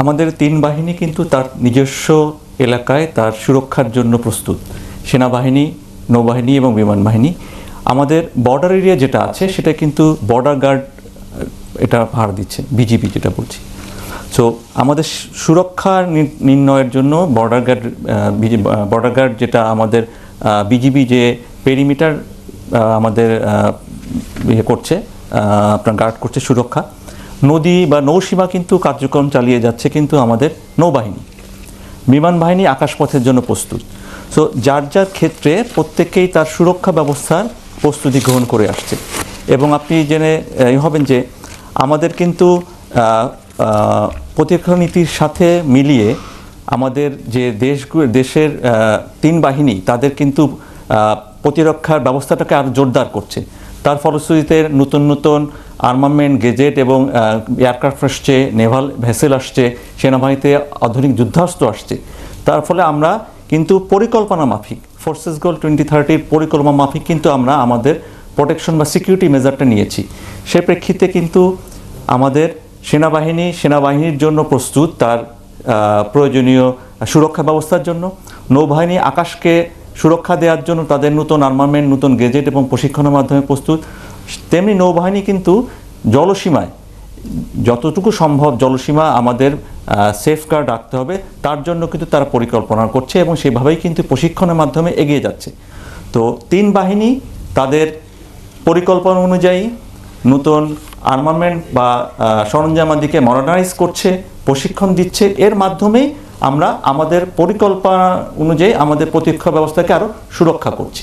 আমাদের তিন বাহিনী কিন্তু তার নিজস্ব এলাকায় তার সুরক্ষার জন্য প্রস্তুত। সেনাবাহিনী, নৌবাহিনী এবং বিমান বাহিনী। আমাদের বর্ডার এরিয়া যেটা আছে, সেটা কিন্তু বর্ডার গার্ড এটা ভাড়া দিচ্ছে বিজিবি যেটা বলছি। সো আমাদের সুরক্ষা নির্ণয়ের জন্য বর্ডার গার্ড বর্ডার গার্ড যেটা আমাদের বিজিবি যে পেরিমিটার আমাদের ইয়ে করছে আপনার গার্ড করছে সুরক্ষা নদী বা নৌসীমা কিন্তু কার্যক্রম চালিয়ে যাচ্ছে কিন্তু আমাদের নৌবাহিনী। বিমান বাহিনী আকাশপথের জন্য প্রস্তুত। সো যার যার ক্ষেত্রে প্রত্যেকেই তার সুরক্ষা ব্যবস্থার প্রস্তুতি গ্রহণ করে আসছে। এবং আপনি জেনে হবেন যে আমাদের কিন্তু প্রতিরক্ষা নীতির সাথে মিলিয়ে আমাদের যে দেশগুলো দেশের তিন বাহিনী তাদের কিন্তু প্রতিরক্ষার ব্যবস্থাটাকে আরও জোরদার করছে। তার ফলশ্রুতিতে নতুন নতুন আর্মামেন্ট গেজেট এবং এয়ারক্রাফট আসছে নেভাল ভেসেল আসছে, সেনাবাহিনীতে আধুনিক যুদ্ধাস্ত্র আসছে। তার ফলে আমরা কিন্তু পরিকল্পনা মাফিক ফোর্সেস গোল টোয়েন্টি থার্টির পরিকল্পনা মাফিক কিন্তু আমরা আমাদের প্রোটেকশন বা সিকিউরিটি মেজারটা নিয়েছি। সে প্রেক্ষিতে কিন্তু আমাদের সেনাবাহিনী, সেনাবাহিনীর জন্য প্রস্তুত তার প্রয়োজনীয় সুরক্ষা ব্যবস্থার জন্য। নৌবাহিনী আকাশকে সুরক্ষা দেওয়ার জন্য তাদের নতুন আর্মামেন্ট নতুন গেজেট এবং প্রশিক্ষণের মাধ্যমে প্রস্তুত। তেমনি নৌবাহিনী কিন্তু জলসীমায়, যতটুকু সম্ভব জলসীমা আমাদের সেফগার্ড রাখতে হবে। তার জন্য কিন্তু তারা পরিকল্পনা করছে এবং সেভাবেই কিন্তু প্রশিক্ষণের মাধ্যমে এগিয়ে যাচ্ছে। তো তিন বাহিনী তাদের পরিকল্পনা অনুযায়ী নতুন আর্মামেন্ট বা সরঞ্জামাদিকে মডার্নাইজ করছে, প্রশিক্ষণ দিচ্ছে। এর মাধ্যমেই আমরা আমাদের পরিকল্পনা অনুযায়ী আমাদের প্রতিরক্ষা ব্যবস্থাকে আরও সুরক্ষা করছি।